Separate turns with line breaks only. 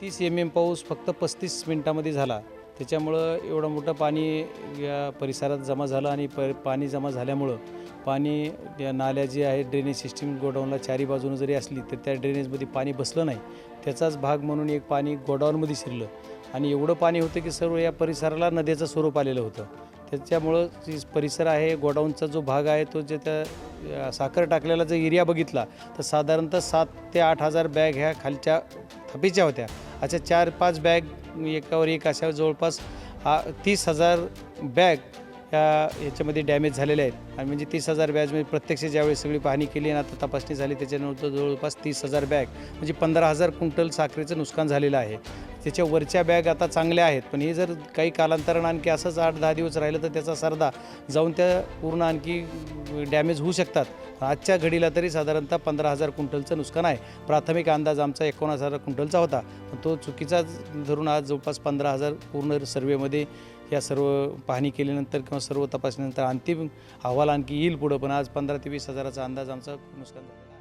तीस M M पाऊस फक्त पस्तीस मिनिटामध्ये झाला. त्याच्यामुळं एवढं मोठं पाणी या परिसरात जमा झालं आणि प पाणी जमा झाल्यामुळं पाणी या नाल्या जे आहेत ड्रेनेज सिस्टीम गोडाऊनला चारी बाजूनं जरी असली तर त्या ड्रेनेजमध्ये पाणी बसलं नाही. त्याचाच भाग म्हणून एक पाणी गोडाऊनमध्ये शिरलं. आणि एवढं पाणी होतं की सर्व या परिसराला नद्याचं स्वरूप आलेलं होतं. त्याच्यामुळं परिसर आहे गोडाऊनचा जो भाग आहे तो जे त्या साखर टाकलेला जर एरिया बघितला तर साधारणतः सात ते आठ हजार बॅग ह्या खालच्या थपीच्या होत्या. अशा चार पाच बॅग एकावर एक अशा जवळपास हा तीस हजार बॅग ह्या याच्यामध्ये डॅमेज झालेले आहेत. आणि म्हणजे तीस हजार बॅगमध्ये प्रत्यक्ष ज्यावेळी सगळी पाहणी केली आणि आता तपासणी झाली त्याच्यानंतर जवळपास तीस हजार बॅग म्हणजे पंधरा हजार क्विंटल साखरेचं नुकसान झालेलं आहे. त्याच्या वरच्या बॅग आता चांगल्या आहेत. पण हे जर काही कालांतरानं आणखी असंच आठ दहा दिवस राहिलं तर त्याचा सरदा जाऊन त्या पूर्ण आणखी डॅमेज होऊ शकतात. आजच्या घडीला तरी साधारणतः पंधरा हजार क्विंटलचं नुकसान आहे. प्राथमिक अंदाज आमचा एकोणास हजार क्विंटलचा होता. पण तो चुकीचा धरून आज जवळपास पंधरा हजार पूर्ण सर्वेमध्ये या सर्व पाहणी केल्यानंतर किंवा सर्व तपासणीनंतर अंतिम अहवाल आणखी येईल पुढं. पण आज पंधरा ते वीस हजाराचा अंदाज आमचा नुकसान झाला आहे.